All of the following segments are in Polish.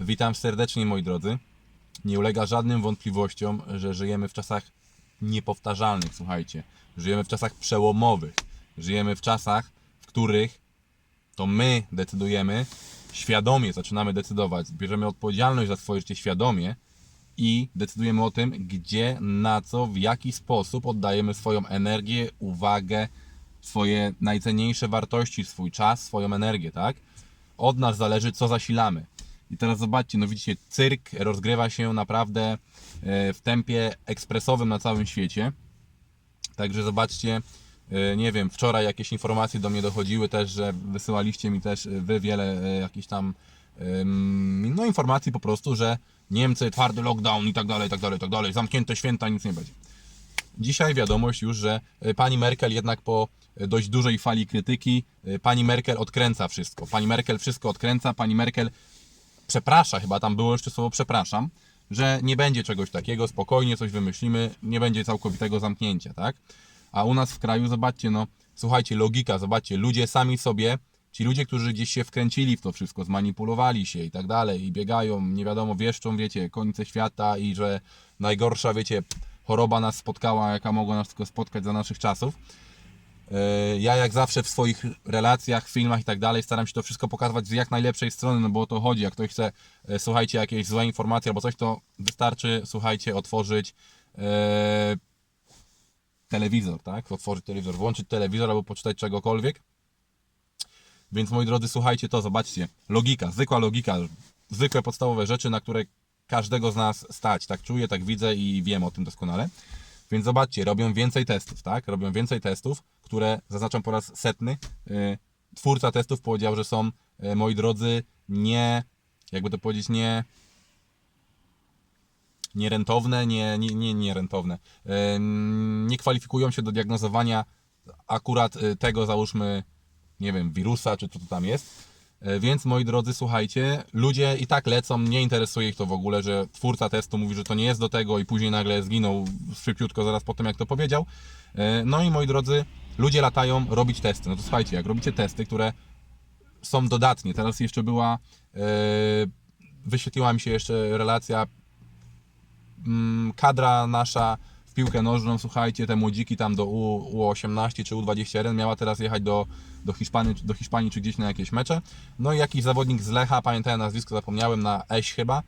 Witam serdecznie moi drodzy. Nie ulega żadnym wątpliwościom, że żyjemy w czasach niepowtarzalnych, słuchajcie. Żyjemy w czasach przełomowych. Żyjemy w czasach, w których to my decydujemy, świadomie zaczynamy decydować, bierzemy odpowiedzialność za swoje życie świadomie i decydujemy o tym, gdzie, na co, w jaki sposób oddajemy swoją energię, uwagę, swoje najcenniejsze wartości, swój czas, swoją energię, tak? Od nas zależy, co zasilamy. I teraz zobaczcie, no widzicie, cyrk rozgrywa się naprawdę e, w tempie ekspresowym na całym świecie. Także zobaczcie, e, nie wiem, wczoraj jakieś informacje do mnie dochodziły też, że wysyłaliście mi też e, wy wiele jakichś tam no informacji po prostu, że Niemcy, twardy lockdown i tak dalej, i tak dalej, i tak dalej, zamknięte święta, nic nie będzie. Dzisiaj wiadomość już, że pani Merkel jednak po dość dużej fali krytyki, pani Merkel odkręca wszystko. Pani Merkel wszystko odkręca, pani Merkel przeprasza, chyba tam było jeszcze słowo przepraszam, że nie będzie czegoś takiego, spokojnie coś wymyślimy, nie będzie całkowitego zamknięcia, tak? A u nas w kraju, zobaczcie, no, słuchajcie, logika, zobaczcie, ludzie sami sobie, ci ludzie, którzy gdzieś się wkręcili w to wszystko, zmanipulowali się i tak dalej, i biegają, nie wiadomo, wieszczą, wiecie, końce świata i że najgorsza, wiecie, choroba nas spotkała, jaka mogła nas tylko spotkać za naszych czasów. E, Ja jak zawsze w swoich relacjach, filmach i tak dalej staram się to wszystko pokazywać z jak najlepszej strony, no bo o to chodzi. Jak ktoś chce, e, słuchajcie, jakieś złe informacje albo coś, to wystarczy, słuchajcie, otworzyć e, telewizor, tak? Otworzyć telewizor, włączyć telewizor albo poczytać czegokolwiek. Więc moi drodzy, słuchajcie to, zobaczcie. Logika, zwykła logika, zwykłe podstawowe rzeczy, na które każdego z nas stać. Tak czuję, tak widzę i wiem o tym doskonale. Więc zobaczcie, robią więcej testów, tak? Robią więcej testów, które zaznaczam po raz setny. Yy, Twórca testów powiedział, że są, yy, moi drodzy, nie, jakby to powiedzieć, nie nierentowne, nie, nie, nie, nierentowne. Yy, Nie kwalifikują się do diagnozowania akurat tego, załóżmy, nie wiem, wirusa, czy co to tam jest. Więc moi drodzy, słuchajcie, ludzie i tak lecą, nie interesuje ich to w ogóle, że twórca testu mówi, że to nie jest do tego i później nagle zginął szybciutko zaraz po tym, jak to powiedział. No i moi drodzy, ludzie latają robić testy. No to słuchajcie, jak robicie testy, które są dodatnie, teraz jeszcze była, e, wyświetliła mi się jeszcze relacja mm, kadra nasza w piłkę nożną, słuchajcie, te młodziki tam do U, U18 czy U21 miała teraz jechać do, do, Hiszpanii, do Hiszpanii czy gdzieś na jakieś mecze. No i jakiś zawodnik z Lecha, pamiętam nazwisko, zapomniałem, na Eś chyba.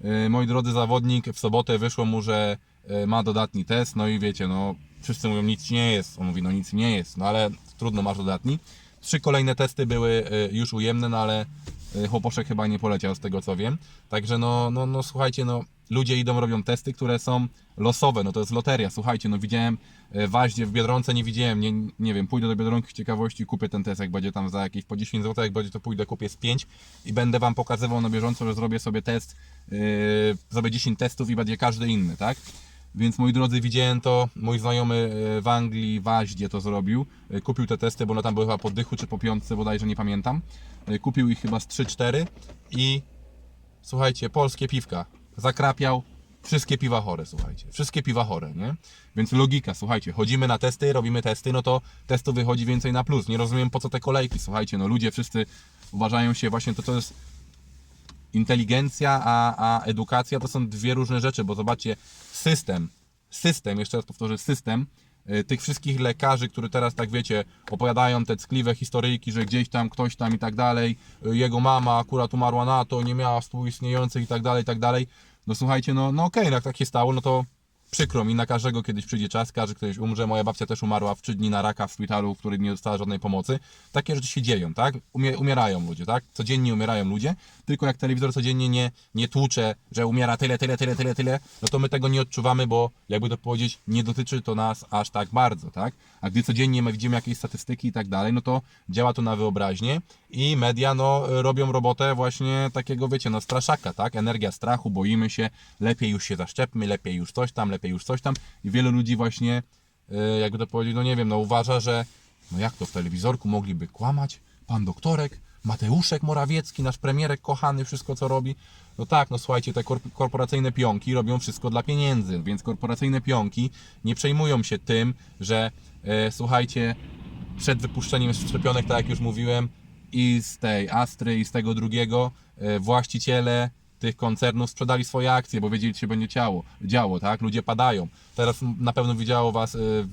Yy, Moi drodzy, zawodnik w sobotę wyszło mu, że yy, ma dodatni test, no i wiecie, no wszyscy mówią nic nie jest, on mówi no nic nie jest, no ale trudno masz dodatni. Trzy kolejne testy były yy, już ujemne, no ale yy, chłoposzek chyba nie poleciał z tego co wiem. Także no, no, no słuchajcie, no ludzie idą, robią testy, które są losowe, no to jest loteria. Słuchajcie, no widziałem e, w Waździe, w Biedronce nie widziałem, nie, nie wiem, pójdę do Biedronki z ciekawości, kupię ten test, jak będzie tam za jakieś po 10 zł, jak będzie to pójdę, kupię z 5 i będę Wam pokazywał na bieżąco, że zrobię sobie test, yy, zrobię 10 testów i będzie każdy inny, tak? Więc moi drodzy, widziałem to, mój znajomy e, w Anglii, w Waździe to zrobił, E, kupił te testy, bo one tam były chyba po dychu czy po piątce bodajże, nie pamiętam. E, Kupił ich chyba z 3-4 i słuchajcie, polskie piwka. Zakrapiał wszystkie piwa chore, słuchajcie. Wszystkie piwa chore, nie? Więc logika, słuchajcie, chodzimy na testy, robimy testy, no to testu wychodzi więcej na plus. Nie rozumiem po co te kolejki, słuchajcie, no ludzie wszyscy uważają się właśnie to, co jest inteligencja, a, a edukacja to są dwie różne rzeczy, bo zobaczcie, system, system, jeszcze raz powtórzę, system y, tych wszystkich lekarzy, którzy teraz, tak wiecie, opowiadają te ckliwe historyjki, że gdzieś tam ktoś tam i tak dalej, y, jego mama akurat umarła na to, nie miała współistniejących i tak dalej, i tak dalej. No słuchajcie, no, no okej, jak tak się stało, no to przykro mi, na każdego kiedyś przyjdzie czas, każdy kiedyś umrze. Moja babcia też umarła w trzy dni na raka w szpitalu, w którym nie dostała żadnej pomocy. Takie rzeczy się dzieją, tak? Umie, umierają ludzie, tak? Codziennie umierają ludzie, tylko jak telewizor codziennie nie, nie tłucze, że umiera tyle, tyle, tyle, tyle, tyle, no to my tego nie odczuwamy, bo jakby to powiedzieć, nie dotyczy to nas aż tak bardzo, tak? A gdy codziennie my widzimy jakieś statystyki i tak dalej, no to działa to na wyobraźnię i media, no, robią robotę właśnie takiego, wiecie, no, straszaka, tak? Energia strachu, boimy się, lepiej już się zaszczepmy, lepiej już coś tam, lepiej już coś tam i wielu ludzi właśnie, e, jakby to powiedzieć, no nie wiem, no uważa, że no jak to w telewizorku mogliby kłamać? Pan doktorek, Mateuszek Morawiecki, nasz premierek kochany, wszystko co robi. No tak, no słuchajcie, te korp- korporacyjne pionki robią wszystko dla pieniędzy, więc korporacyjne pionki nie przejmują się tym, że e, słuchajcie, przed wypuszczeniem szczepionek, tak jak już mówiłem, i z tej Astry, i z tego drugiego, e, właściciele tych koncernów sprzedali swoje akcje, bo wiedzieli, co się będzie działo, działo tak? Ludzie padają. Teraz na pewno widziało was, y,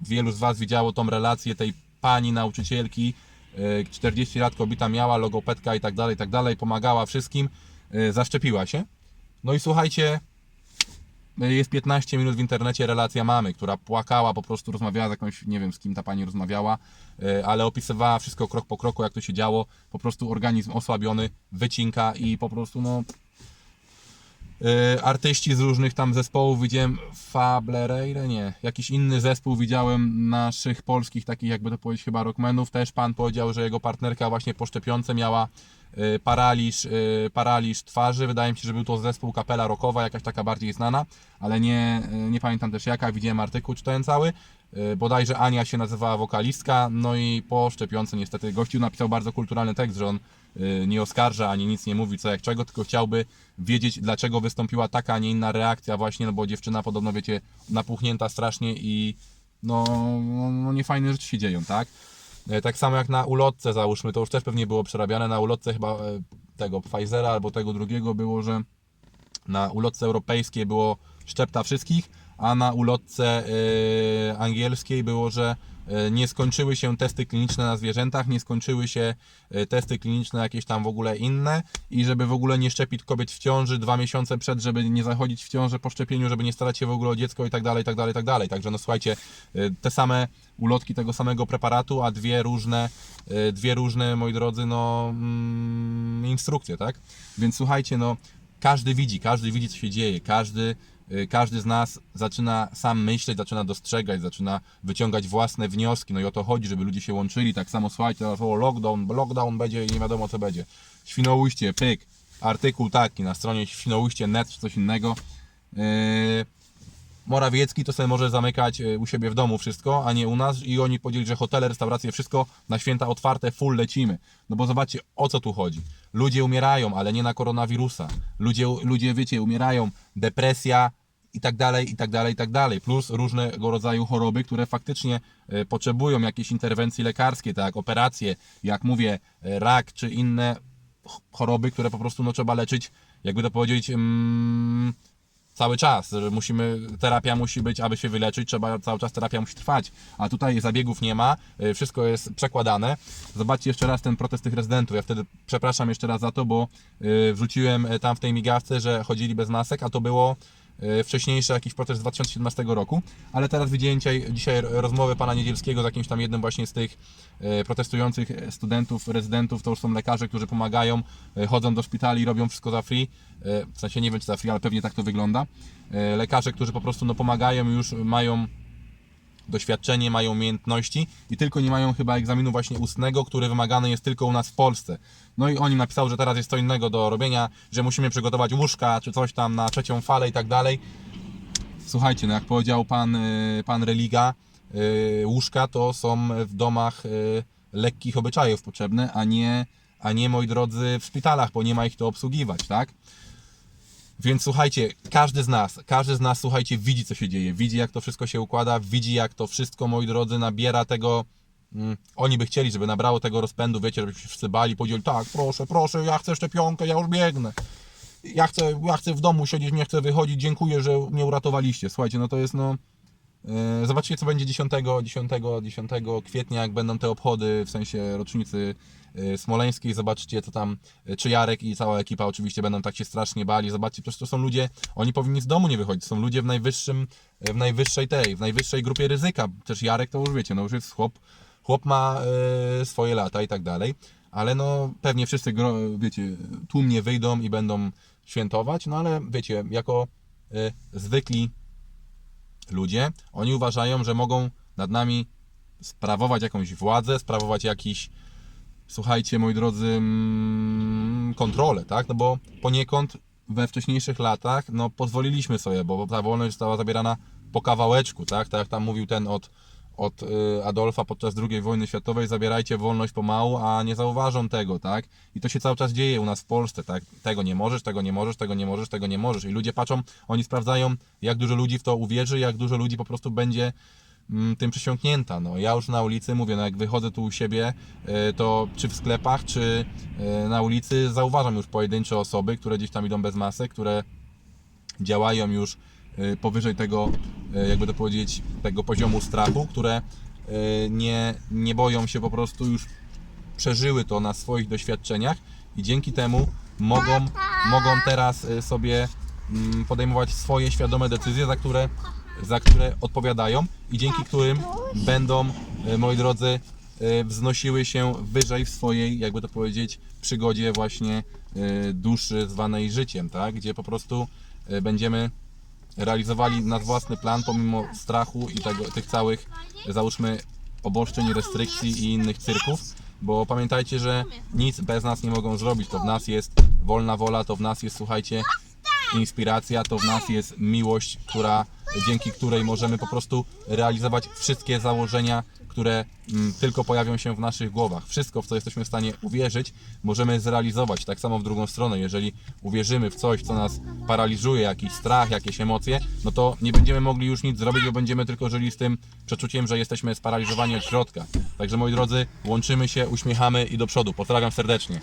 wielu z was widziało tą relację tej pani nauczycielki, y, 40 lat kobieta miała, logopedka i tak dalej, i tak dalej, pomagała wszystkim, y, zaszczepiła się. No i słuchajcie, jest 15 minut w internecie relacja mamy, która płakała, po prostu rozmawiała z jakąś, nie wiem z kim ta pani rozmawiała, ale opisywała wszystko krok po kroku, jak to się działo. Po prostu organizm osłabiony, wycinka i po prostu no. E, Artyści z różnych tam zespołów widziałem Fablereire, nie, jakiś inny zespół widziałem naszych polskich, takich jakby to powiedzieć chyba rockmenów. Też pan powiedział, że jego partnerka właśnie po szczepionce miała e, paraliż, e, paraliż twarzy. Wydaje mi się, że był to zespół kapela rockowa, jakaś taka bardziej znana, ale nie, nie pamiętam też jaka. Widziałem artykuł, czytałem cały. Bodajże Ania się nazywała wokalistka, no i po szczepionce niestety gościu napisał bardzo kulturalny tekst, że on nie oskarża ani nic nie mówi co jak czego, tylko chciałby wiedzieć dlaczego wystąpiła taka, a nie inna reakcja właśnie, no bo dziewczyna podobno wiecie napuchnięta strasznie i no, no, no niefajne rzeczy się dzieją, tak? E, Tak samo jak na ulotce załóżmy, to już też pewnie było przerabiane, na ulotce chyba e, tego Pfizera albo tego drugiego było, że na ulotce europejskiej było szczepta wszystkich, a na ulotce e, angielskiej było, że e, nie skończyły się testy kliniczne na zwierzętach, nie skończyły się e, testy kliniczne jakieś tam w ogóle inne i żeby w ogóle nie szczepić kobiet w ciąży dwa miesiące przed, żeby nie zachodzić w ciążę po szczepieniu, żeby nie starać się w ogóle o dziecko i tak dalej, tak dalej, tak dalej. Także no słuchajcie, te same ulotki tego samego preparatu, a dwie różne, dwie różne, moi drodzy, no mm, instrukcje, tak? Więc słuchajcie, no każdy widzi, każdy widzi co się dzieje, każdy, y, każdy z nas zaczyna sam myśleć, zaczyna dostrzegać, zaczyna wyciągać własne wnioski, no i o to chodzi, żeby ludzie się łączyli, tak samo słuchajcie, teraz o lockdown, lockdown będzie i nie wiadomo co będzie. Świnoujście, pyk, artykuł taki na stronie świnoujście.net czy coś innego. Yy, Morawiecki to sobie może zamykać y, u siebie w domu wszystko, a nie u nas i oni podzielić, że hotele, restauracje, wszystko na święta otwarte, full lecimy. No bo zobaczcie, o co tu chodzi. Ludzie umierają, ale nie na koronawirusa. Ludzie, ludzie wiecie, umierają, depresja i tak dalej, i tak dalej, i tak dalej. Plus różnego rodzaju choroby, które faktycznie y, potrzebują jakiejś interwencji lekarskiej, tak jak operacje, jak mówię, y, rak czy inne ch- choroby, które po prostu no, trzeba leczyć, jakby to powiedzieć, mm, cały czas, że musimy, terapia musi być, aby się wyleczyć, trzeba cały czas terapia musi trwać, a tutaj zabiegów nie ma, y, wszystko jest przekładane. Zobaczcie jeszcze raz ten protest tych rezydentów, ja wtedy przepraszam jeszcze raz za to, bo y, wrzuciłem y, tam w tej migawce, że chodzili bez masek, a to było wcześniejszy jakiś protest z 2017 roku, ale teraz widziałem dzisiaj, dzisiaj rozmowę pana Niedzielskiego z jakimś tam jednym właśnie z tych y, protestujących studentów, rezydentów, to już są lekarze, którzy pomagają, y, chodzą do szpitali, robią wszystko za free, w sensie nie wiem czy za free, ale pewnie tak to wygląda. Lekarze, którzy po prostu no, pomagają, już mają doświadczenie, mają umiejętności i tylko nie mają chyba egzaminu właśnie ustnego, który wymagany jest tylko u nas w Polsce. No i oni napisał, że teraz jest co innego do robienia, że musimy przygotować łóżka czy coś tam na trzecią falę i tak dalej. Słuchajcie, no jak powiedział pan, y, pan Religa, y, łóżka to są w domach y, lekkich obyczajów potrzebne, a nie, a nie, moi drodzy, w szpitalach, bo nie ma ich to obsługiwać, tak? Więc słuchajcie, każdy z nas, każdy z nas, słuchajcie, widzi co się dzieje, widzi jak to wszystko się układa, widzi jak to wszystko, moi drodzy, nabiera tego. Mm, oni by chcieli, żeby nabrało tego rozpędu, wiecie, żeby się wszyscy bali, powiedzieli, tak, proszę, proszę, ja chcę szczepionkę, ja już biegnę. Ja chcę, ja chcę w domu siedzieć, nie chcę wychodzić, dziękuję, że mnie uratowaliście. Słuchajcie, no to jest no. Yy, Zobaczcie, co będzie 10, 10, 10 kwietnia, jak będą te obchody, w sensie rocznicy yy, smoleńskiej. Zobaczcie, co tam, yy, czy Jarek i cała ekipa oczywiście będą tak się strasznie bali. Zobaczcie, przecież to są ludzie, oni powinni z domu nie wychodzić. Są ludzie w najwyższym, w najwyższej tej, w najwyższej grupie ryzyka. Też Jarek to już wiecie, no już jest chłop, chłop ma swoje lata i tak dalej. Ale no pewnie wszyscy, wiecie, tłumnie wyjdą i będą świętować, no ale wiecie, jako zwykli ludzie, oni uważają, że mogą nad nami sprawować jakąś władzę, sprawować jakiś, słuchajcie, moi drodzy, mm, kontrolę, tak? No bo poniekąd we wcześniejszych latach, no pozwoliliśmy sobie, bo ta wolność została zabierana po kawałeczku, tak? Tak jak tam mówił ten od, od y, Adolfa podczas II wojny światowej, zabierajcie wolność pomału, a nie zauważą tego, tak? I to się cały czas dzieje u nas w Polsce, tak? Tego nie możesz, tego nie możesz, tego nie możesz, tego nie możesz. I ludzie patrzą, oni sprawdzają, jak dużo ludzi w to uwierzy, jak dużo ludzi po prostu będzie mm, tym przesiąknięta. No, ja już na ulicy mówię, no jak wychodzę tu u siebie, e, to czy w sklepach, czy e, na ulicy zauważam już pojedyncze osoby, które gdzieś tam idą bez masek, które działają już powyżej tego, e, jakby to powiedzieć, tego poziomu strachu, które e, nie, nie boją się po prostu już przeżyły to na swoich doświadczeniach i dzięki temu mogą, mogą teraz sobie mm, podejmować swoje świadome decyzje, za które, za które odpowiadają i dzięki którym będą, moi drodzy, wznosiły się wyżej w swojej, jakby to powiedzieć, przygodzie właśnie duszy zwanej życiem, tak? Gdzie po prostu będziemy realizowali nasz własny plan pomimo strachu i tego, tych całych, załóżmy, obostrzeń, restrykcji i innych cyrków, bo pamiętajcie, że nic bez nas nie mogą zrobić. To w nas jest wolna wola, to w nas jest, słuchajcie, inspiracja, to w nas jest miłość, która, dzięki której możemy po prostu realizować wszystkie założenia, które mm, tylko pojawią się w naszych głowach. Wszystko, w co jesteśmy w stanie uwierzyć, możemy zrealizować. Tak samo w drugą stronę. Jeżeli uwierzymy w coś, co nas paraliżuje, jakiś strach, jakieś emocje, no to nie będziemy mogli już nic zrobić, bo będziemy tylko żyli z tym przeczuciem, że jesteśmy sparaliżowani od środka. Także moi drodzy, łączymy się, uśmiechamy i do przodu. Pozdrawiam serdecznie.